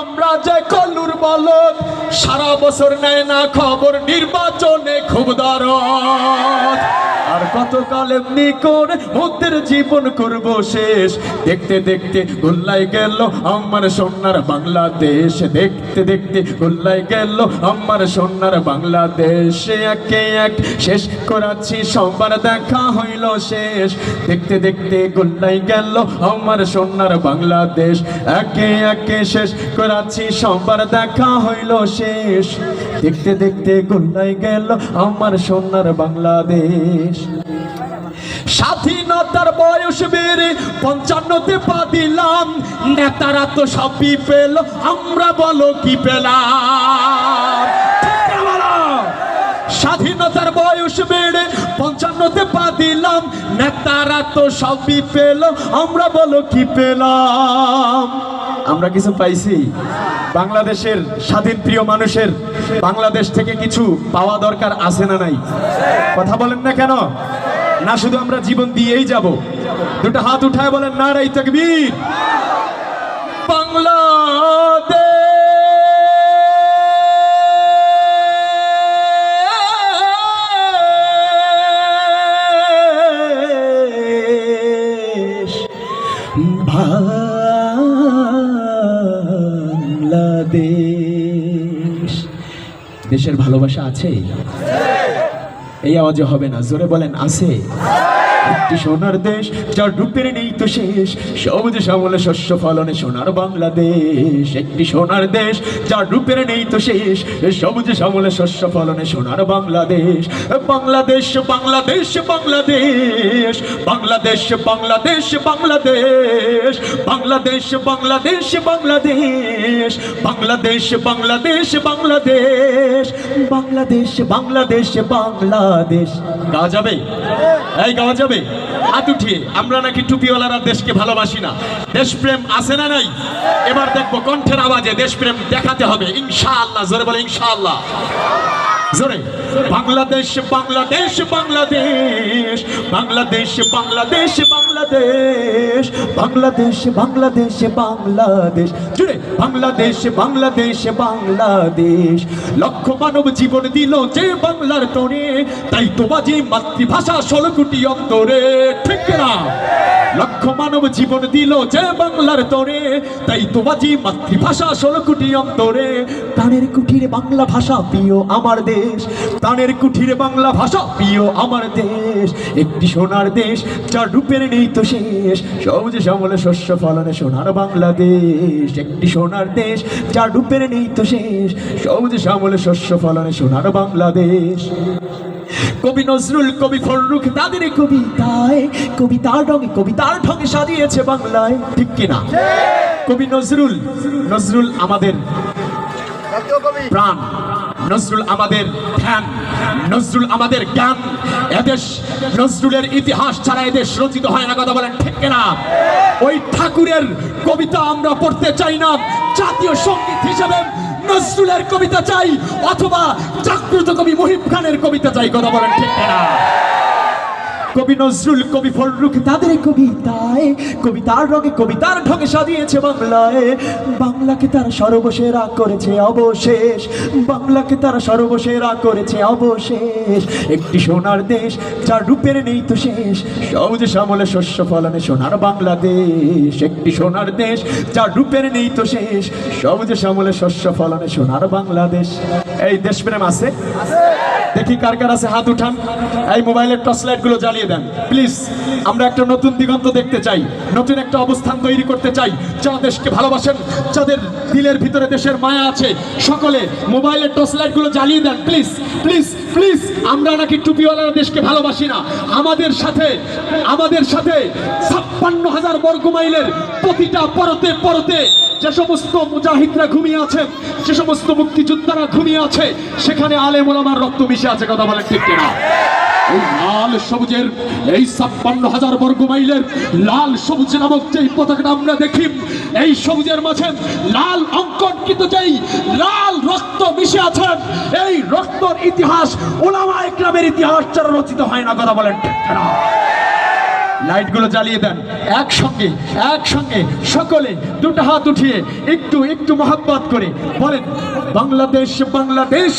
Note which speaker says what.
Speaker 1: আমরা যে কলুর বলদ সারা বছর নেয় না খবর, নির্বাচনে খুব দরদ। আর কতকাল এমনি করে মধ্যের জীবন করব শেষ। দেখতে দেখতে গোল্লাই গেল আমার সোনার বাংলাদেশ। দেখতে দেখতে গোল্লাই গেল আমার সোনার বাংলাদেশ। একে এক শেষ করাচ্ছি, সবার দেখা হইল শেষ। দেখতে দেখতে গোল্লাই গেল আমার সোনার বাংলাদেশ। একে একে শেষ করাচ্ছি সবার দেখা হইল শেষ। দেখতে দেখতে গোল্লাই গেল আমার সোনার বাংলাদেশ। স্বাধীনতার বয়স বেড়ে পঞ্চান্নতে পা দিলাম, নেতারা তো সবই পেল, আমরা বলো কি পেলাম? স্বাধীনতার বয়স বেড়ে পঞ্চান্নতে পা দিলাম, নেতারা তো সবই পেল, আমরা বলো কি পেলাম? আমরা কিছু পাইছি। বাংলাদেশের স্বাধীন প্রিয় মানুষের বাংলাদেশ থেকে কিছু পাওয়া দরকার আছে না নাই? কথা বলেন না কেন? না শুধু আমরা জীবন দিয়েই যাব। দুটো হাত উঠায় বলেন না রাই তকবীর। বাংলাদেশ। বাংলাদেশ। দেশের ভালোবাসা আছে? এই আওয়াজে হবে না। জোরে বলেন আছে। একটি সোনার দেশ, যার রূপের নেই তো শেষ। সবুজ শ্যামলে শস্য ফলনে সোনার বাংলাদেশ। একটি সোনার দেশ, যার রূপের নেই তো শেষ। সবুজ শ্যামলে শস্য ফলনে সোনার বাংলাদেশ। বাংলাদেশ বাংলাদেশ বাংলাদেশ। বাংলাদেশ বাংলাদেশ বাংলাদেশ। বাংলাদেশ বাংলাদেশ বাংলাদেশ। বাংলাদেশ বাংলাদেশ বাংলাদেশ। বাংলাদেশ বাংলাদেশ বাংলাদেশ। গাওয়া যাবে? এই, গাওয়া যাবে? হাত উঠিয়ে, আমরা নাকি টুপিওয়ালারা দেশকে ভালোবাসি না। দেশপ্রেম আছে না নাই? এবার দেখব কণ্ঠের আওয়াজে দেশপ্রেম দেখাতে হবে। ইনশাআল্লাহ, জোরে বলে, ইনশাআল্লাহ। জোরে, বাংলাদেশ বাংলাদেশ বাংলাদেশ। বাংলাদেশ বাংলাদেশ বাংলাদেশ বাংলাদেশ বাংলাদেশ বাংলাদেশ। জুড়ে, বাংলাদেশ বাংলাদেশ বাংলাদেশ। লক্ষ মানব জীবন দিল যে বাংলার তরে, তাই তো বাজে মাতৃভাষা ষোলো কোটি অন্তরে। ঠিক না লক্ষ মানব জীবন দিল যে বাংলার তোরে। তাই তো বাজি মাতৃভাষা ষোলো কোটি অন্তরে। প্রাণের কুঠিরে বাংলা ভাষা প্রিয় আমার দেশ। প্রাণের কুঠিরে বাংলা ভাষা প্রিয় আমার দেশ। একটি সোনার দেশ যার রূপের নেই তো শেষ। সবুজ শ্যামলে শস্য ফলনে সোনার বাংলাদেশ। একটি সোনার দেশ যার রূপের নেই তো শেষ। সবুজ শ্যামলে শস্য ফলনে সোনার বাংলাদেশ। কবি নজরুল, কবি ফররুখ, তাদের কবিতায়, কবিতার রঙে, কবিতার ঢঙে সাজিয়েছে বাংলায়। ঠিক কিনা? কবি নজরুল নজরুল আমাদের প্রাণ, নজরুল আমাদের ধ্যান, নজরুল আমাদের জ্ঞান। এদেশ নজরুলের ইতিহাস ছাড়া এদেশ রচিত হয় না, কথা বলেন ঠিক কিনা? ওই ঠাকুরের কবিতা আমরা পড়তে চাই না। জাতীয় সংগীত হিসেবে নজরুলের কবিতা চাই অথবা জাগ্রত কবি মুহিব খানের কবিতা চাই কথা বলেন ঠিক কিনা? কবি নজরুল কবি ফররুখ, তাদের কবিতায়, কবিতার রঙে কবিতার ঢঙে সাজিয়েছে বাংলায়। বাংলাকে তারা সর্বসেরা করেছে অবশেষ। বাংলাকে তারা সর্বসেরা করেছে অবশেষ। একটি সোনার দেশ, যার রূপের নেই তো শেষ। সবুজ শ্যামলে শস্য ফলনে সোনার বাংলাদেশ। একটি সোনার দেশ, যার রূপের নেই তো শেষ। সবুজ শ্যামলে শস্য ফলনে সোনার বাংলাদেশ। এই দেশপ্রেম আছে? দেখি কার কার আছে হাত উঠান। এই মোবাইলের টর্চ লাইটগুলো জ্বালিয়ে দেন। প্লিজ, আমরা একটা নতুন দিগন্ত দেখতে চাই। নতুন একটা অবস্থান তৈরি করতে চাই। যারা দেশকে ভালোবাসেন, যাদের দিলের ভিতরে দেশের মায়া আছে, সকলে মোবাইলের টর্চ লাইটগুলো জ্বালিয়ে দেন। প্লিজ প্লিজ প্লিজ, আমরা নাকি টুপিওয়ালারা দেশকে ভালোবাসি না। আমাদের সাথে আমাদের সাথে ছাপ্পান্ন হাজার বর্গ মাইলের প্রতিটা পরতে পরতে যে সমস্ত মুজাহিদরা ঘুমিয়ে আছে, যে সমস্ত মুক্তিযোদ্ধারা ঘুমিয়ে আছে, সেখানে আলে মোলামার রক্ত মিশে আছে, কথা বলেন ঠিক কিনা? লাল সবুজের এই ছাপ্পান্ন হাজার বর্গ মাইলের লাল সবুজ নামক যেই পতাকাটা আমরা দেখি, এই সবুজের মাঝে লাল অঙ্কনকৃত যেই লাল রক্ত মিশে আছে, এই রক্তর ইতিহাস ওলামা একরামের ইতিহাস ছাড়া রচিত হয় না, কথা বলেন ঠিক কিনা? লাইটগুলো জ্বালিয়ে দেন। একসঙ্গে একসঙ্গে সকলে দুটো হাত উঠিয়ে একটু একটু মহাব্বত করে বলেন, বাংলাদেশ বাংলাদেশ